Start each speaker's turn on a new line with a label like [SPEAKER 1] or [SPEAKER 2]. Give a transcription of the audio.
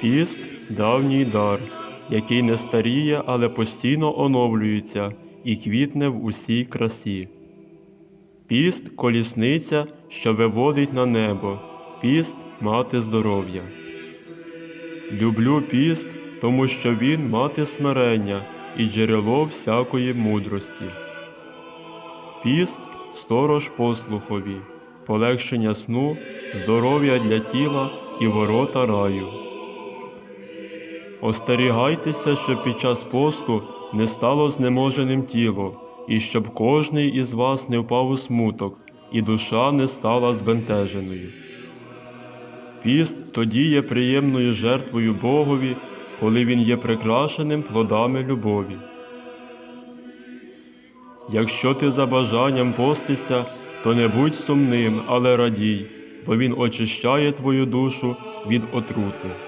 [SPEAKER 1] Піст давній дар, який не старіє, але постійно оновлюється і квітне в усій красі. Піст колісниця, що виводить на небо, піст мати здоров'я. Люблю піст, тому що він мати смирення і джерело всякої мудрості. Піст сторож послухові, полегшення сну, здоров'я для тіла і ворота раю. Остерігайтеся, щоб під час посту не стало знеможеним тіло, і щоб кожний із вас не впав у смуток, і душа не стала збентеженою. Піст тоді є приємною жертвою Богові, коли він є прикрашеним плодами любові. Якщо ти за бажанням постися, то не будь сумним, але радій, бо він очищає твою душу від отрути.